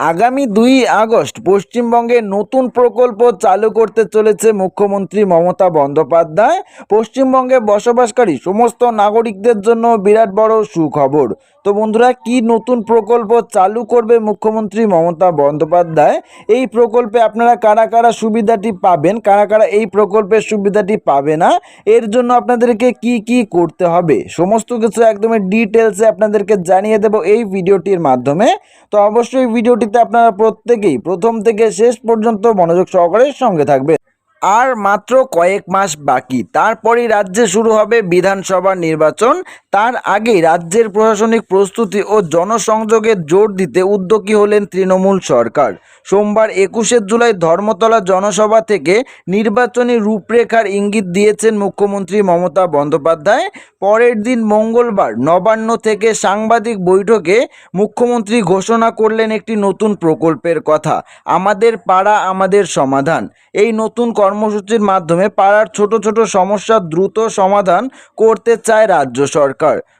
আগামী দুই আগস্ট পশ্চিমবঙ্গে নতুন প্রকল্প চালু করতে চলেছে মুখ্যমন্ত্রী মমতা বন্দ্যোপাধ্যায়। পশ্চিমবঙ্গে বসবাসকারী সমস্ত নাগরিকদের জন্য বিরাট বড় সুখবর। তো বন্ধুরা, কি নতুন প্রকল্প চালু করবে মুখ্যমন্ত্রী মমতা বন্দ্যোপাধ্যায়? এই প্রকল্পে আপনারা কারা কারা সুবিধাটি পাবেন? কারা কারা এই প্রকল্পের সুবিধাটি পাবে না? এর জন্য আপনাদেরকে কি কি করতে হবে? সমস্ত কিছু একদমই ডিটেলসে আপনাদেরকে জানিয়ে দেব এই ভিডিওটির মাধ্যমে। তো অবশ্যই ভিডিওটিতে আপনারা প্রত্যেকেই প্রথম থেকে শেষ পর্যন্ত মনোযোগ সহকারে সঙ্গে থাকবে আর মাত্র কয়েক মাস বাকি, তারপরই রাজ্যে শুরু হবে বিধানসভা নির্বাচন। তার আগেই রাজ্যের প্রশাসনিক প্রস্তুতি ও জনসংযোগে জোর দিতে উদ্যোগী হলেন তৃণমূল সরকার। সোমবার একুশে জুলাই ধর্মতলা জনসভা থেকে নির্বাচনী রূপরেখার ইঙ্গিত দিয়েছেন মুখ্যমন্ত্রী মমতা বন্দ্যোপাধ্যায়। পরের দিন মঙ্গলবার নবান্ন থেকে সাংবাদিক বৈঠকে মুখ্যমন্ত্রী ঘোষণা করলেন একটি নতুন প্রকল্পের কথা, আমাদের পাড়া, আমাদের সমাধান। এই নতুন কর্মসূচির মাধ্যমে পাড়ার ছোট ছোট সমস্যা দ্রুত সমাধান করতে চায় রাজ্য সরকার।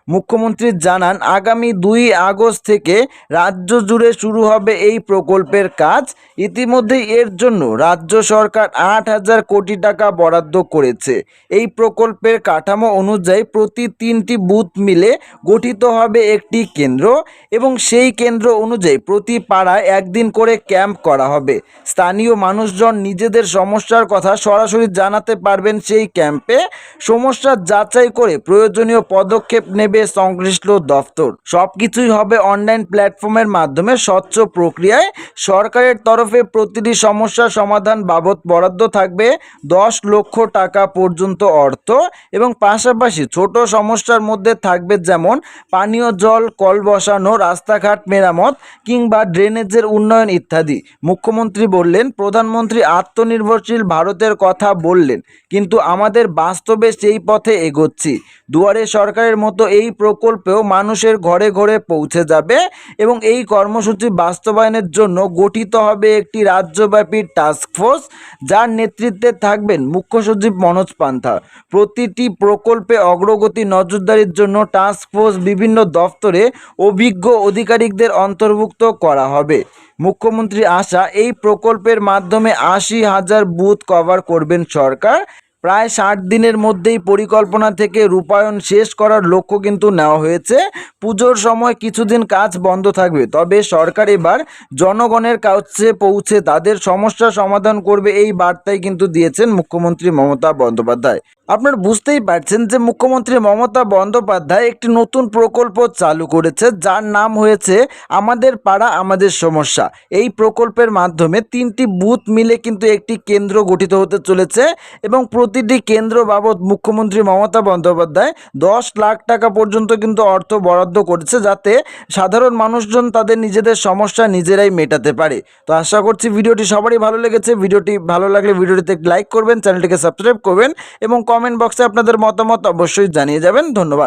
মুখ্যমন্ত্রী জানান, আগামী দুই আগস্ট থেকে রাজ্য জুড়ে শুরু হবে এই প্রকল্পের কাজ। ইতিমধ্যেই এর জন্য রাজ্য সরকার আট হাজার কোটি টাকা বরাদ্দ করেছে। এই প্রকল্পের কাঠামো অনুযায়ী প্রতি তিনটি বুথ মিলে গঠিত হবে একটি কেন্দ্র এবং সেই কেন্দ্র অনুযায়ী প্রতি পাড়ায় একদিন করে ক্যাম্প করা হবে। স্থানীয় মানুষজন নিজেদের সমস্যার কথা সরাসরি জানাতে পারবেন সেই ক্যাম্পে। সমস্যা যাচাই করে প্রয়োজনীয় পদক্ষেপ নেবে সংশ্লিষ্ট দফতর সব কিছুই হবে অনলাইন প্ল্যাটফর্মের মাধ্যমে স্বচ্ছ প্রক্রিয়ায়। সরকারের তরফে প্রতিটি সমস্যা সমাধান বাবদ বরাদ্দ থাকবে দশ লক্ষ টাকা পর্যন্ত অর্থ এবং পাশাপাশি ছোট সমস্যার মধ্যে থাকবে যেমন পানীয় জল, কল বসানো, রাস্তাঘাট মেরামত কিংবা ড্রেনেজের উন্নয়ন ইত্যাদি। মুখ্যমন্ত্রী বললেন, প্রধানমন্ত্রী আত্মনির্ভরশীল ভারতের কথা বললেন, কিন্তু আমাদের বাস্তবে সেই পথে এগোচ্ছি। দুয়ারে সরকারের মতো এই প্রকল্পেও মানুষের ঘরে ঘরে পৌঁছে যাবে এবং এই কর্মসূচি বাস্তবায়নের জন্য গঠিত হবে একটি রাজ্যব্যাপী টাস্ক ফোর্স যার নেতৃত্বে থাকবেন মুখ্য সচিব মনোজ পান্থা। প্রতিটি প্রকল্পে অগ্রগতি নজরদারির জন্য টাস্ক ফোর্স বিভিন্ন দফতরে অভিজ্ঞ অধিকারিকদের অন্তর্ভুক্ত করা হবে। মুখ্যমন্ত্রী আশা, এই প্রকল্পের মাধ্যমে আশি হাজার বুথ কভার করবেন সরকার। প্রায় ষাট দিনের মধ্যেই পরিকল্পনা থেকে রূপায়ণ শেষ করার লক্ষ্য কিন্তু নেওয়া হয়েছে। পুজোর সময় কিছুদিন কাজ বন্ধ থাকবে। তবে সরকার এবার জনগণের কাছে পৌঁছে তাদের সমস্যা সমাধান করবে এই বার্তাই কিন্তু দিয়েছেন মুখ্যমন্ত্রী মমতা বন্দ্যোপাধ্যায়। আপনারা বুঝতেই পারছেন যে মুখ্যমন্ত্রী মমতা বন্দ্যোপাধ্যায় একটি নতুন প্রকল্প চালু করেছে, যার নাম হয়েছে আমাদের পাড়া, আমাদের সমস্যা। এই প্রকল্পের মাধ্যমে তিনটি বুথ মিলে কিন্তু একটি কেন্দ্র গঠিত হতে চলেছে এবং প্রতিটি কেন্দ্র বাবদ মুখ্যমন্ত্রী মমতা বন্দ্যোপাধ্যায় দশ লাখ টাকা পর্যন্ত কিন্তু অর্থ বরাদ্দ করেছে যাতে সাধারণ মানুষজন তাদের নিজেদের সমস্যা নিজেরাই মেটাতে পারে। তো আশা করছি ভিডিওটি সবারই ভালো লেগেছে। ভিডিওটি ভালো লাগলে ভিডিওটিতে লাইক করবেন, চ্যানেলটিকে সাবস্ক্রাইব করবেন এবং কমেন্ট বক্সে আপনাদের মতামত অবশ্যই জানিয়ে যাবেন। ধন্যবাদ।